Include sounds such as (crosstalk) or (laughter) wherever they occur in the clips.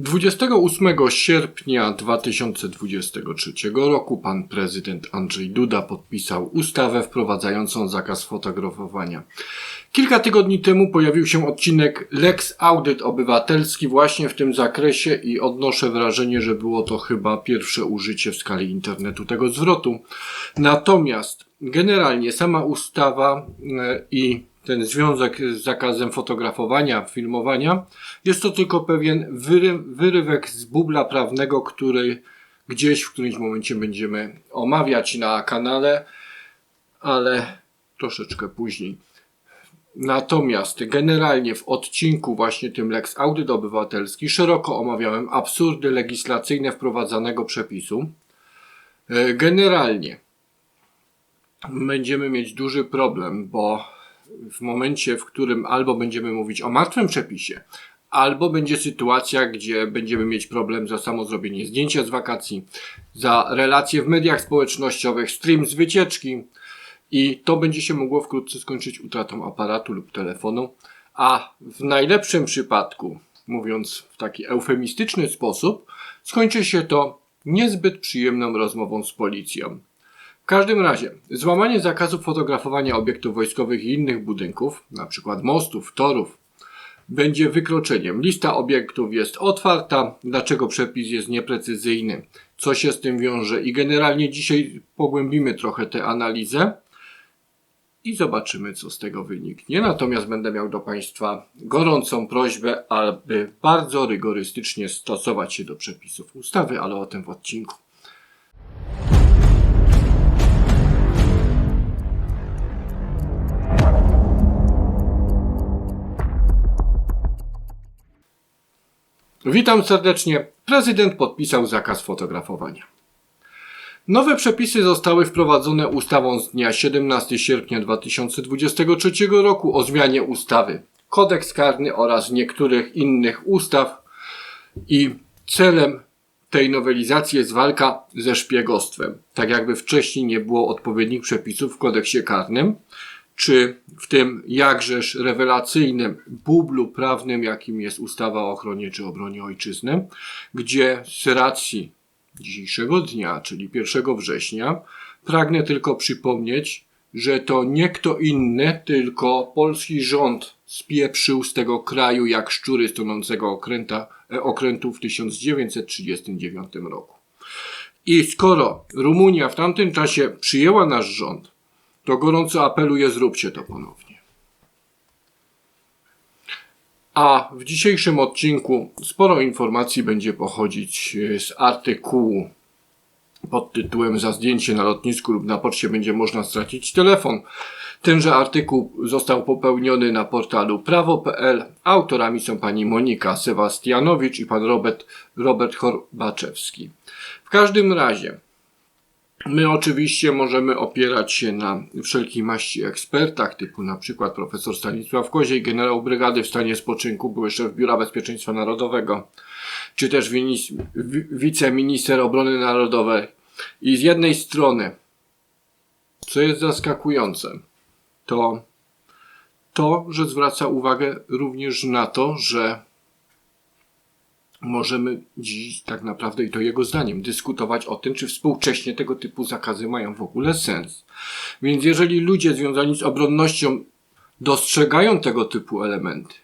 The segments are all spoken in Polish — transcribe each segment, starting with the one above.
28 sierpnia 2023 roku pan prezydent Andrzej Duda podpisał ustawę wprowadzającą zakaz fotografowania. Kilka tygodni temu pojawił się odcinek Lex Audyt Obywatelski właśnie w tym zakresie i odnoszę wrażenie, że było to chyba pierwsze użycie w skali internetu tego zwrotu. Natomiast generalnie sama ustawa e, i ten związek z zakazem fotografowania, filmowania, jest to tylko pewien wyry, wyrywek z bubla prawnego, który gdzieś w którymś momencie będziemy omawiać na kanale, ale troszeczkę później. Natomiast generalnie w odcinku właśnie tym Lex Audyt Obywatelski szeroko omawiałem absurdy legislacyjne wprowadzanego przepisu. E, Generalnie będziemy mieć duży problem, bo w momencie, w którym albo będziemy mówić o martwym przepisie, albo będzie sytuacja, gdzie będziemy mieć problem za samo zrobienie zdjęcia z wakacji, za relacje w mediach społecznościowych, stream z wycieczki i to będzie się mogło wkrótce skończyć utratą aparatu lub telefonu, a w najlepszym przypadku, mówiąc w taki eufemistyczny sposób, skończy się to niezbyt przyjemną rozmową z policją. W każdym razie, złamanie zakazu fotografowania obiektów wojskowych i innych budynków, np. mostów, torów, będzie wykroczeniem. Lista obiektów jest otwarta. Dlaczego przepis jest nieprecyzyjny? Co się z tym wiąże? I generalnie dzisiaj pogłębimy trochę tę analizę i zobaczymy, co z tego wyniknie. Natomiast będę miał do Państwa gorącą prośbę, aby bardzo rygorystycznie stosować się do przepisów ustawy, ale o tym w odcinku. Witam serdecznie. Prezydent podpisał zakaz fotografowania. Nowe przepisy zostały wprowadzone ustawą z dnia 17 sierpnia 2023 roku o zmianie ustawy Kodeks karny oraz niektórych innych ustaw i celem tej nowelizacji jest walka ze szpiegostwem. Tak jakby wcześniej nie było odpowiednich przepisów w kodeksie karnym, czy w tym jakżeż rewelacyjnym bublu prawnym, jakim jest ustawa o ochronie czy obronie ojczyzny, gdzie z racji dzisiejszego dnia, czyli 1 września, pragnę tylko przypomnieć, że to nie kto inny, tylko polski rząd spieprzył z tego kraju jak szczury tonącego okręta, e, okrętu w 1939 roku. I skoro Rumunia w tamtym czasie przyjęła nasz rząd, to gorąco apeluję, zróbcie to ponownie. A w dzisiejszym odcinku sporo informacji będzie pochodzić e, z artykułu pod tytułem Za zdjęcie na lotnisku lub na poczcie będzie można stracić telefon. Tenże artykuł został popełniony na portalu prawo.pl. Autorami są pani Monika Sebastianowicz i pan Robert, Robert Horbaczewski. W każdym razie, My oczywiście możemy opierać się na wszelkiej maści ekspertach, typu na przykład profesor Stanisław Koziej, generał brygady w stanie spoczynku, były szef Biura Bezpieczeństwa Narodowego, czy też wiceminister obrony narodowej. I z jednej strony, co jest zaskakujące, to to, że zwraca uwagę również na to, że możemy dziś tak naprawdę, i to jego zdaniem, dyskutować o tym, czy współcześnie tego typu zakazy mają w ogóle sens. Więc jeżeli ludzie związani z obronnością dostrzegają tego typu elementy,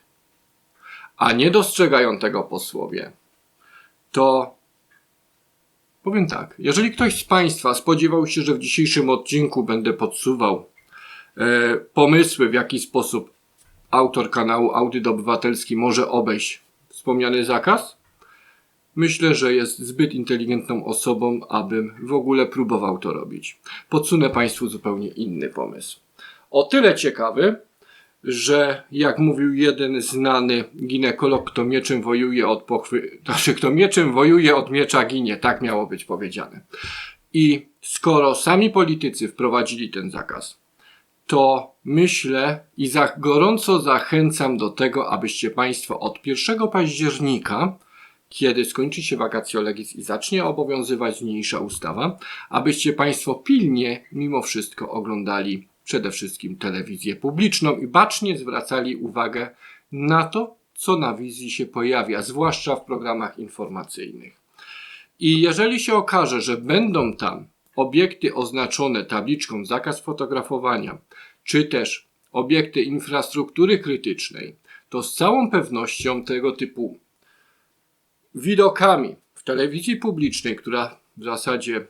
a nie dostrzegają tego posłowie, to powiem tak, jeżeli ktoś z Państwa spodziewał się, że w dzisiejszym odcinku będę podsuwał e, pomysły, w jaki sposób autor kanału Audyt Obywatelski może obejść wspomniany zakaz, Myślę, że jest zbyt inteligentną osobą, abym w ogóle próbował to robić. Podsunę Państwu zupełnie inny pomysł. O tyle ciekawy, że jak mówił jeden znany ginekolog, kto mieczem wojuje od pochwy, (laughs) znaczy kto mieczem wojuje od miecza ginie, tak miało być powiedziane. I skoro sami politycy wprowadzili ten zakaz, to myślę i za, gorąco zachęcam do tego, abyście Państwo od 1 października kiedy skończy się vacatio legis i zacznie obowiązywać niniejsza ustawa, abyście Państwo pilnie mimo wszystko oglądali przede wszystkim telewizję publiczną i bacznie zwracali uwagę na to, co na wizji się pojawia, zwłaszcza w programach informacyjnych. I jeżeli się okaże, że będą tam obiekty oznaczone tabliczką zakaz fotografowania, czy też obiekty infrastruktury krytycznej, to z całą pewnością tego typu widokami w telewizji publicznej, która w zasadzie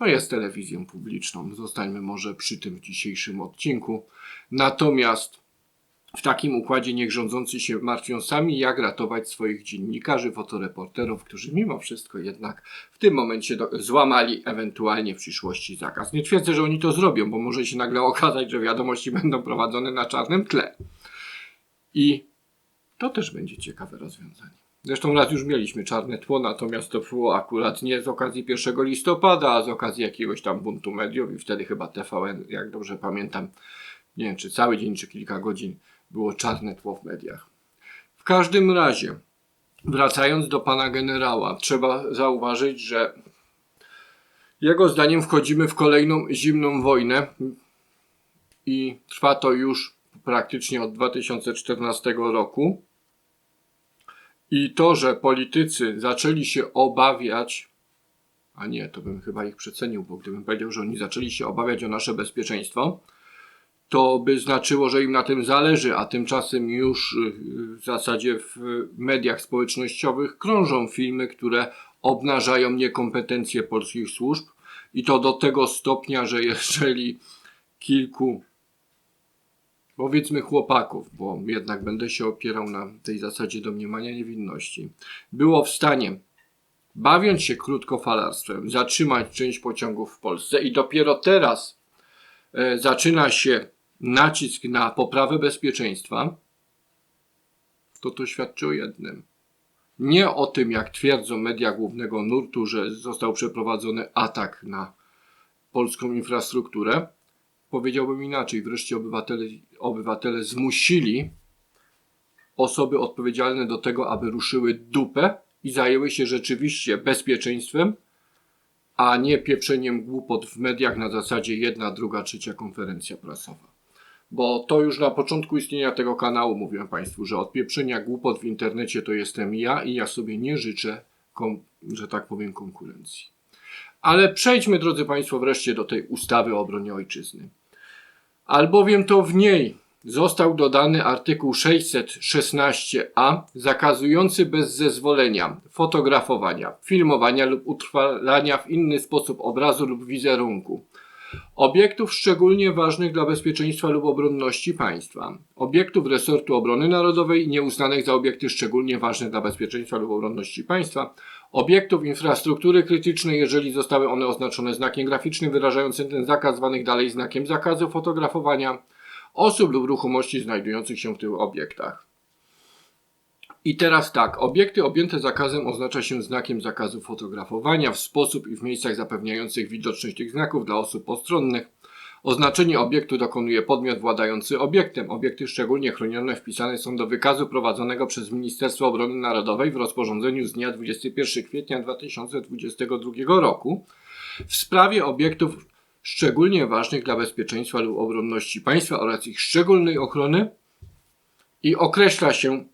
no jest telewizją publiczną, zostańmy może przy tym w dzisiejszym odcinku. Natomiast w takim układzie niech rządzący się martwią sami, jak ratować swoich dziennikarzy, fotoreporterów, którzy mimo wszystko jednak w tym momencie do, złamali ewentualnie w przyszłości zakaz. Nie twierdzę, że oni to zrobią, bo może się nagle okazać, że wiadomości (laughs) będą prowadzone na czarnym tle. I to też będzie ciekawe rozwiązanie. Zresztą raz już mieliśmy czarne tło, natomiast to było akurat nie z okazji 1 listopada, a z okazji jakiegoś tam buntu mediów i wtedy chyba TVN, jak dobrze pamiętam, nie wiem czy cały dzień, czy kilka godzin było czarne tło w mediach. W każdym razie, wracając do pana generała, trzeba zauważyć, że jego zdaniem wchodzimy w kolejną zimną wojnę i trwa to już praktycznie od 2014 roku. I to, że politycy zaczęli się obawiać, a nie, to bym chyba ich przecenił, bo gdybym powiedział, że oni zaczęli się obawiać o nasze bezpieczeństwo, to by znaczyło, że im na tym zależy, a tymczasem już y, w zasadzie w mediach społecznościowych krążą filmy, które obnażają niekompetencje polskich służb i to do tego stopnia, że (laughs) jeżeli kilku powiedzmy chłopaków, bo jednak będę się opierał na tej zasadzie domniemania niewinności, było w stanie, bawiąc się krótkofalarstwem, zatrzymać część pociągów w Polsce i dopiero teraz e, zaczyna się nacisk na poprawę bezpieczeństwa, to to świadczy o jednym. Nie o tym, jak twierdzą media głównego nurtu, że został przeprowadzony atak na polską infrastrukturę, powiedziałbym inaczej, wreszcie obywatele, obywatele zmusili osoby odpowiedzialne do tego, aby ruszyły dupę i zajęły się rzeczywiście bezpieczeństwem, a nie pieprzeniem głupot w mediach na zasadzie jedna, druga, trzecia konferencja prasowa. Bo to już na początku istnienia tego kanału mówiłem Państwu, że od pieprzenia głupot w internecie to jestem ja i ja sobie nie życzę, że tak powiem, konkurencji. Ale przejdźmy, drodzy Państwo, wreszcie do tej ustawy o obronie ojczyzny albowiem to w niej został dodany artykuł 616a zakazujący bez zezwolenia fotografowania, filmowania lub utrwalania w inny sposób obrazu lub wizerunku. Obiektów szczególnie ważnych dla bezpieczeństwa lub obronności państwa, obiektów resortu obrony narodowej nieuznanych za obiekty szczególnie ważne dla bezpieczeństwa lub obronności państwa, obiektów infrastruktury krytycznej, jeżeli zostały one oznaczone znakiem graficznym wyrażającym ten zakaz, zwanych dalej znakiem zakazu fotografowania osób lub ruchomości znajdujących się w tych obiektach. I teraz tak, obiekty objęte zakazem oznacza się znakiem zakazu fotografowania w sposób i w miejscach zapewniających widoczność tych znaków dla osób postronnych. Oznaczenie obiektu dokonuje podmiot władający obiektem. Obiekty szczególnie chronione wpisane są do wykazu prowadzonego przez Ministerstwo Obrony Narodowej w rozporządzeniu z dnia 21 kwietnia 2022 roku w sprawie obiektów szczególnie ważnych dla bezpieczeństwa lub obronności państwa oraz ich szczególnej ochrony i określa się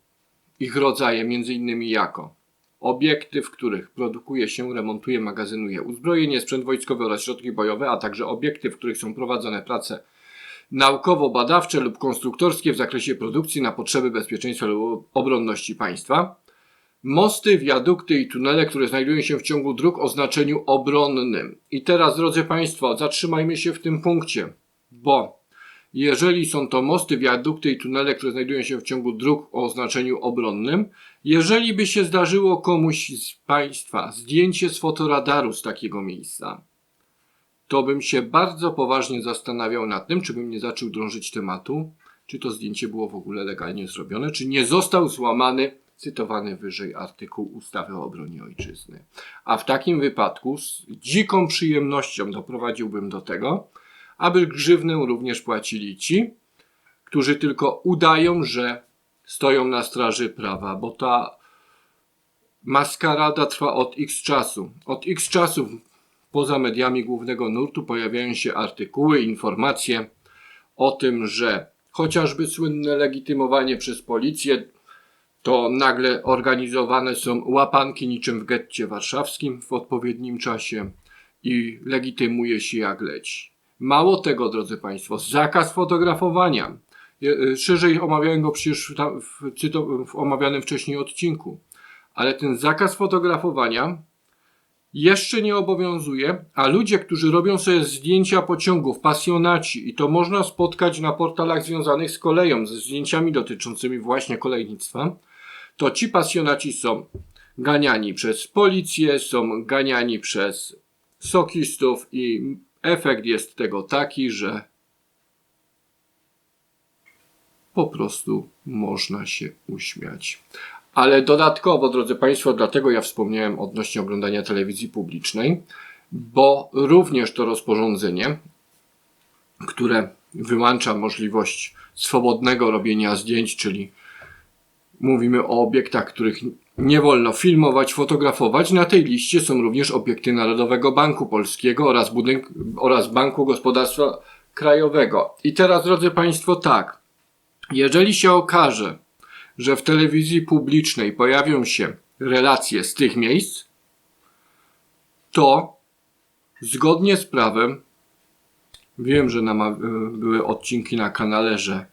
ich rodzaje m.in. jako obiekty, w których produkuje się, remontuje, magazynuje uzbrojenie, sprzęt wojskowy oraz środki bojowe, a także obiekty, w których są prowadzone prace naukowo-badawcze lub konstruktorskie w zakresie produkcji na potrzeby bezpieczeństwa lub obronności państwa, mosty, wiadukty i tunele, które znajdują się w ciągu dróg o znaczeniu obronnym. I teraz, drodzy Państwo, zatrzymajmy się w tym punkcie, bo jeżeli są to mosty, wiadukty i tunele, które znajdują się w ciągu dróg o oznaczeniu obronnym, jeżeli by się zdarzyło komuś z Państwa zdjęcie z fotoradaru z takiego miejsca, to bym się bardzo poważnie zastanawiał nad tym, czy bym nie zaczął drążyć tematu, czy to zdjęcie było w ogóle legalnie zrobione, czy nie został złamany cytowany wyżej artykuł ustawy o obronie ojczyzny. A w takim wypadku z dziką przyjemnością doprowadziłbym do tego, aby grzywnę również płacili ci, którzy tylko udają, że stoją na straży prawa, bo ta maskarada trwa od x czasu. Od x czasu poza mediami głównego nurtu pojawiają się artykuły, informacje o tym, że chociażby słynne legitymowanie przez policję, to nagle organizowane są łapanki niczym w getcie warszawskim w odpowiednim czasie i legitymuje się jak leci. Mało tego, drodzy Państwo, zakaz fotografowania. Y, Szerzej omawiałem go przecież w, w omawianym wcześniej odcinku. Ale ten zakaz fotografowania jeszcze nie obowiązuje, a ludzie, którzy robią sobie zdjęcia pociągów, pasjonaci, i to można spotkać na portalach związanych z koleją, ze zdjęciami dotyczącymi właśnie kolejnictwa, to ci pasjonaci są ganiani przez policję, są ganiani przez sokistów i efekt jest tego taki, że po prostu można się uśmiać. Ale dodatkowo, drodzy Państwo, dlatego ja wspomniałem odnośnie oglądania telewizji publicznej, bo również to rozporządzenie, które wyłącza możliwość swobodnego robienia zdjęć, czyli mówimy o obiektach, których nie wolno filmować, fotografować. Na tej liście są również obiekty Narodowego Banku Polskiego oraz, budynk, oraz Banku Gospodarstwa Krajowego. I teraz, drodzy Państwo, tak. Jeżeli się okaże, że w telewizji publicznej pojawią się relacje z tych miejsc, to zgodnie z prawem, wiem, że y, były odcinki na kanale, że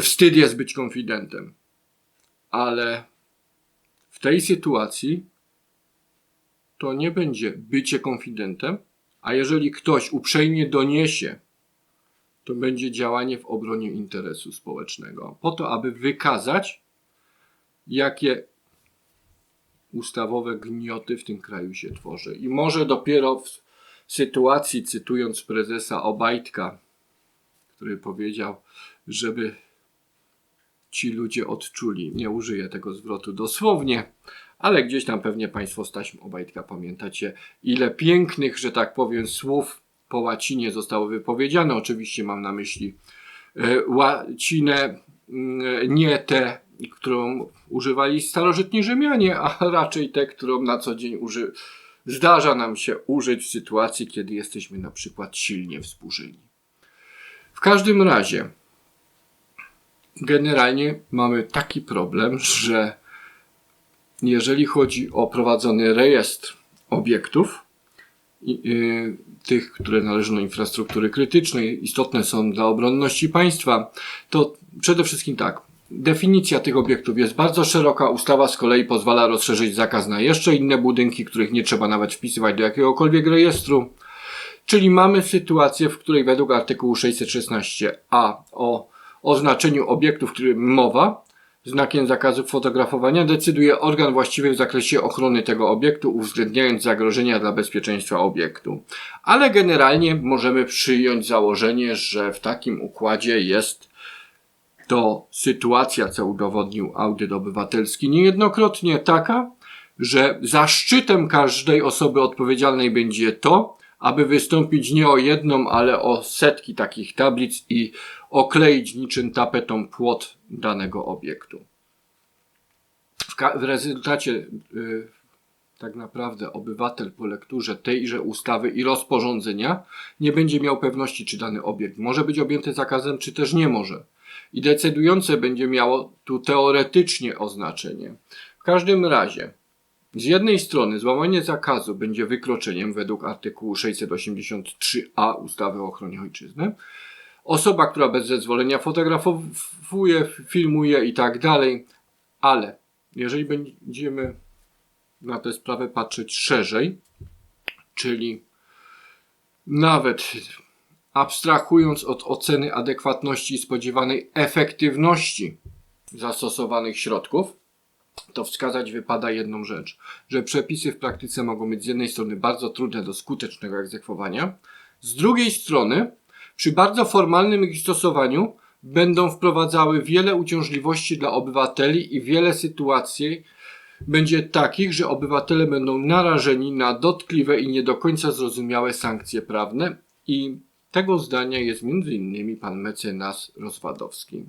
wstyd jest być konfidentem, ale w tej sytuacji to nie będzie bycie konfidentem, a jeżeli ktoś uprzejmie doniesie, to będzie działanie w obronie interesu społecznego, po to, aby wykazać, jakie ustawowe gnioty w tym kraju się tworzy. I może dopiero w sytuacji, cytując prezesa Obajtka, który powiedział, żeby ci ludzie odczuli, nie użyję tego zwrotu dosłownie, ale gdzieś tam pewnie Państwo z taśm Obajtka pamiętacie, ile pięknych, że tak powiem, słów po łacinie zostało wypowiedziane. Oczywiście mam na myśli e, łacinę, mm, nie tę, którą używali starożytni Rzymianie, a raczej tę, którą na co dzień uży... zdarza nam się użyć w sytuacji, kiedy jesteśmy na przykład silnie wzburzeni. W każdym razie, generalnie mamy taki problem, że jeżeli chodzi o prowadzony rejestr obiektów, y, tych, które należą do infrastruktury krytycznej, istotne są dla obronności państwa, to przede wszystkim tak. Definicja tych obiektów jest bardzo szeroka. Ustawa z kolei pozwala rozszerzyć zakaz na jeszcze inne budynki, których nie trzeba nawet wpisywać do jakiegokolwiek rejestru. Czyli mamy sytuację, w której według artykułu 616a o oznaczeniu obiektu, w którym mowa, znakiem zakazu fotografowania decyduje organ właściwy w zakresie ochrony tego obiektu, uwzględniając zagrożenia dla bezpieczeństwa obiektu. Ale generalnie możemy przyjąć założenie, że w takim układzie jest to sytuacja, co udowodnił audyt obywatelski niejednokrotnie taka, że zaszczytem każdej osoby odpowiedzialnej będzie to, aby wystąpić nie o jedną, ale o setki takich tablic i okleić niczym tapetą płot danego obiektu. W, w rezultacie y, tak naprawdę obywatel po lekturze tejże ustawy i rozporządzenia nie będzie miał pewności, czy dany obiekt może być objęty zakazem, czy też nie może. I decydujące będzie miało tu teoretycznie oznaczenie. W każdym razie, z jednej strony złamanie zakazu będzie wykroczeniem według artykułu 683a ustawy o ochronie ojczyzny. Osoba, która bez zezwolenia fotografuje, filmuje i tak dalej, ale jeżeli będziemy na tę sprawę patrzeć szerzej, czyli nawet abstrahując od oceny adekwatności i spodziewanej efektywności zastosowanych środków, to wskazać wypada jedną rzecz, że przepisy w praktyce mogą być z jednej strony bardzo trudne do skutecznego egzekwowania, z drugiej strony przy bardzo formalnym ich stosowaniu będą wprowadzały wiele uciążliwości dla obywateli i wiele sytuacji będzie takich, że obywatele będą narażeni na dotkliwe i nie do końca zrozumiałe sankcje prawne i tego zdania jest m.in. pan mecenas Rozwadowski.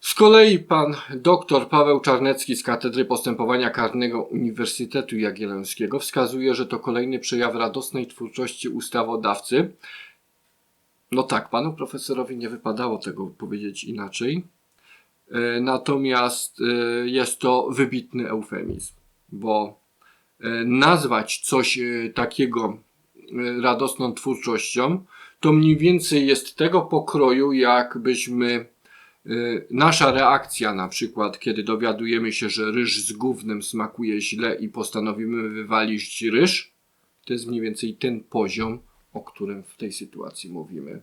Z kolei pan dr Paweł Czarnecki z Katedry Postępowania Karnego Uniwersytetu Jagiellońskiego wskazuje, że to kolejny przejaw radosnej twórczości ustawodawcy No tak, panu profesorowi nie wypadało tego powiedzieć inaczej. E, Natomiast e, jest to wybitny eufemizm, bo e, nazwać coś takiego radosną twórczością, to mniej więcej jest tego pokroju, jakbyśmy nasza reakcja na przykład, kiedy dowiadujemy się, że ryż z gównem smakuje źle i postanowimy wywalić ryż, to jest mniej więcej ten poziom, o którym w tej sytuacji mówimy.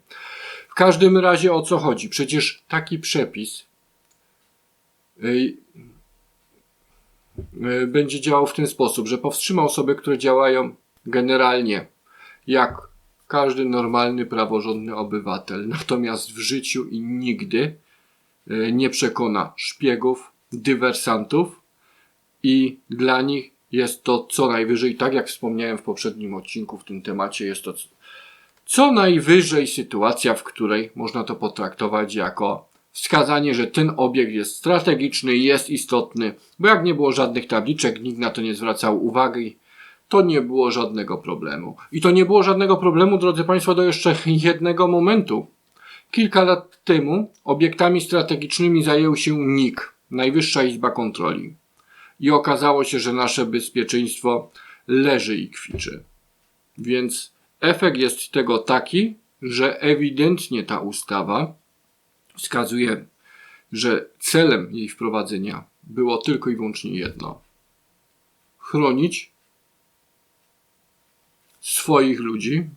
W każdym razie o co chodzi? Przecież taki przepis y, będzie działał w ten sposób, że powstrzyma osoby, które działają generalnie jak każdy normalny, praworządny obywatel, natomiast w życiu i nigdy y, nie przekona szpiegów, dywersantów i dla nich jest to co najwyżej, tak jak wspomniałem w poprzednim odcinku w tym temacie, jest to co najwyżej sytuacja, w której można to potraktować jako wskazanie, że ten obiekt jest strategiczny, jest istotny, bo jak nie było żadnych tabliczek, nikt na to nie zwracał uwagi, to nie było żadnego problemu. I to nie było żadnego problemu, drodzy Państwo, do jeszcze (laughs) jednego momentu. Kilka lat temu obiektami strategicznymi zajął się NIK, Najwyższa Izba Kontroli. I okazało się, że nasze bezpieczeństwo leży i kwiczy. Więc efekt jest tego taki, że ewidentnie ta ustawa wskazuje, że celem jej wprowadzenia było tylko i wyłącznie jedno: chronić swoich ludzi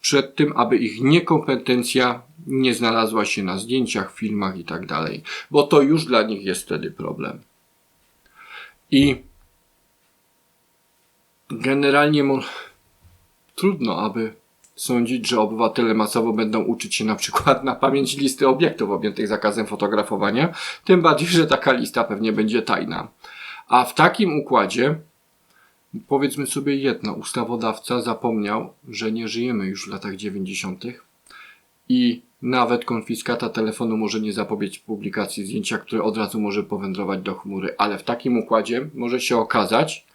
przed tym, aby ich niekompetencja nie znalazła się na zdjęciach, filmach i tak dalej, bo to już dla nich jest wtedy problem. I generalnie trudno, aby sądzić, że obywatele masowo będą uczyć się na przykład na pamięć listy obiektów objętych zakazem fotografowania, tym bardziej, że taka lista pewnie będzie tajna. A w takim układzie, powiedzmy sobie jedno, ustawodawca zapomniał, że nie żyjemy już w latach 90. i nawet konfiskata telefonu może nie zapobiec publikacji zdjęcia, które od razu może powędrować do chmury, ale w takim układzie może się okazać,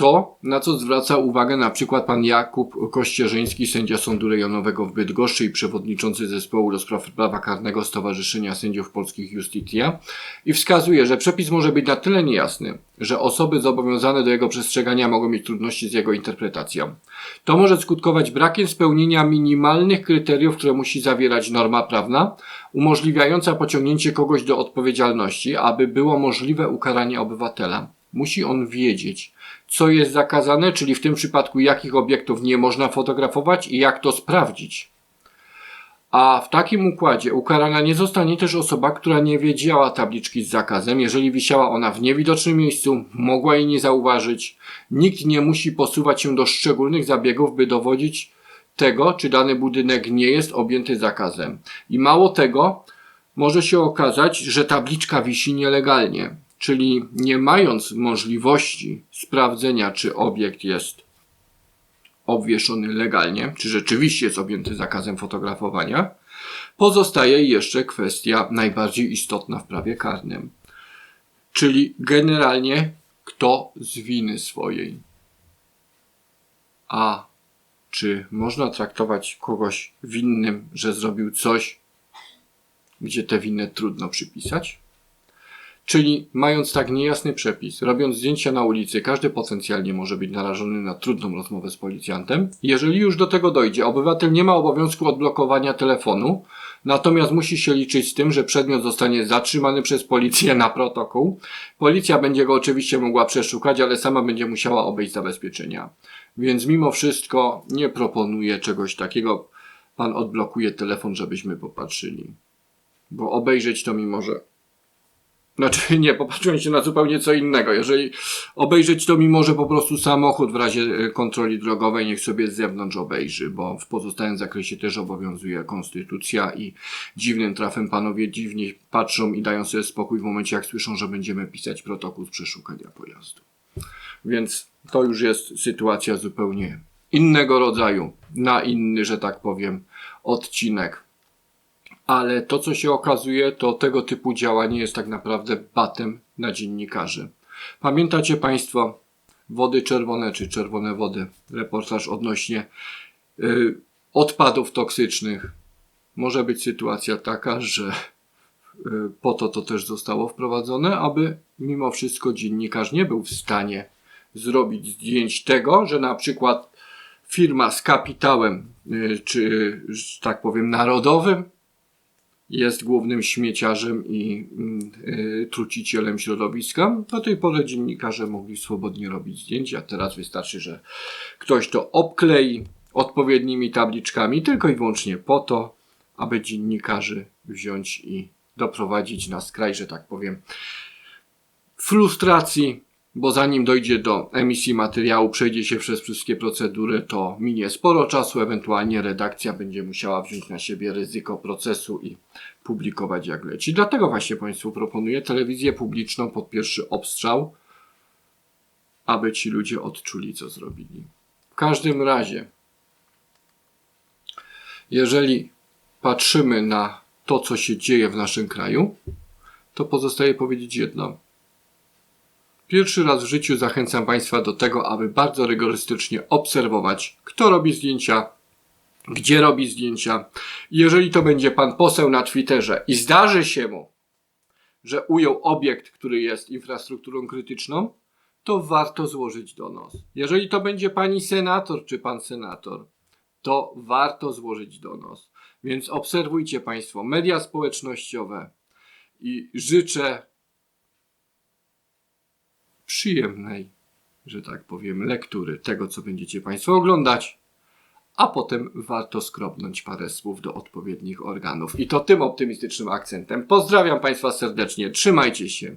to, na co zwraca uwagę na przykład pan Jakub Kościerzyński, sędzia Sądu Rejonowego w Bydgoszczy i przewodniczący zespołu do spraw prawa karnego Stowarzyszenia Sędziów Polskich Justitia i wskazuje, że przepis może być na tyle niejasny, że osoby zobowiązane do jego przestrzegania mogą mieć trudności z jego interpretacją. To może skutkować brakiem spełnienia minimalnych kryteriów, które musi zawierać norma prawna, umożliwiająca pociągnięcie kogoś do odpowiedzialności, aby było możliwe ukaranie obywatela. Musi on wiedzieć, co jest zakazane, czyli w tym przypadku jakich obiektów nie można fotografować i jak to sprawdzić. A w takim układzie ukarana nie zostanie też osoba, która nie wiedziała tabliczki z zakazem. Jeżeli wisiała ona w niewidocznym miejscu, mogła jej nie zauważyć. Nikt nie musi posuwać się do szczególnych zabiegów, by dowodzić tego, czy dany budynek nie jest objęty zakazem. I mało tego, może się okazać, że tabliczka wisi nielegalnie. Czyli nie mając możliwości sprawdzenia, czy obiekt jest obwieszony legalnie, czy rzeczywiście jest objęty zakazem fotografowania, pozostaje jeszcze kwestia najbardziej istotna w prawie karnym. Czyli generalnie kto z winy swojej. A czy można traktować kogoś winnym, że zrobił coś, gdzie tę winę trudno przypisać? Czyli mając tak niejasny przepis, robiąc zdjęcia na ulicy, każdy potencjalnie może być narażony na trudną rozmowę z policjantem. Jeżeli już do tego dojdzie, obywatel nie ma obowiązku odblokowania telefonu, natomiast musi się liczyć z tym, że przedmiot zostanie zatrzymany przez policję na protokół. Policja będzie go oczywiście mogła przeszukać, ale sama będzie musiała obejść zabezpieczenia. Więc mimo wszystko nie proponuję czegoś takiego. Pan odblokuje telefon, żebyśmy popatrzyli. Bo obejrzeć to mi może znaczy (laughs) nie, popatrzyłem się na zupełnie co innego. Jeżeli obejrzeć to mi może po prostu samochód w razie e, kontroli drogowej, niech sobie z zewnątrz obejrzy, bo w pozostałym zakresie też obowiązuje konstytucja i dziwnym trafem panowie dziwnie patrzą i dają sobie spokój w momencie jak słyszą, że będziemy pisać protokół z przeszukania pojazdu. Więc to już jest sytuacja zupełnie innego rodzaju, na inny, że tak powiem, odcinek ale to, co się okazuje, to tego typu działanie jest tak naprawdę batem na dziennikarzy. Pamiętacie Państwo wody czerwone czy czerwone wody? Reportaż odnośnie yy, odpadów toksycznych. Może być sytuacja taka, że y, po to to też zostało wprowadzone, aby mimo wszystko dziennikarz nie był w stanie zrobić zdjęć tego, że na przykład firma z kapitałem, y, czy tak powiem narodowym, jest głównym śmieciarzem i mm, y, trucicielem środowiska. Do tej pory dziennikarze mogli swobodnie robić zdjęcia, teraz wystarczy, że ktoś to obklei odpowiednimi tabliczkami tylko i wyłącznie po to, aby dziennikarzy wziąć i doprowadzić na skraj, że tak powiem, frustracji, bo zanim dojdzie do emisji materiału, przejdzie się przez wszystkie procedury, to minie sporo czasu, ewentualnie redakcja będzie musiała wziąć na siebie ryzyko procesu i publikować jak leci. Dlatego właśnie Państwu proponuję telewizję publiczną pod pierwszy obstrzał, aby ci ludzie odczuli, co zrobili. W każdym razie, jeżeli patrzymy na to, co się dzieje w naszym kraju, to pozostaje powiedzieć jedno. Pierwszy raz w życiu zachęcam Państwa do tego, aby bardzo rygorystycznie obserwować, kto robi zdjęcia, gdzie robi zdjęcia. Jeżeli to będzie pan poseł na Twitterze i zdarzy się mu, że ujął obiekt, który jest infrastrukturą krytyczną, to warto złożyć donos. Jeżeli to będzie pani senator czy pan senator, to warto złożyć donos. Więc obserwujcie Państwo media społecznościowe i życzę przyjemnej, że tak powiem, lektury tego, co będziecie Państwo oglądać, a potem warto skrobnąć parę słów do odpowiednich organów. I to tym optymistycznym akcentem. Pozdrawiam Państwa serdecznie, trzymajcie się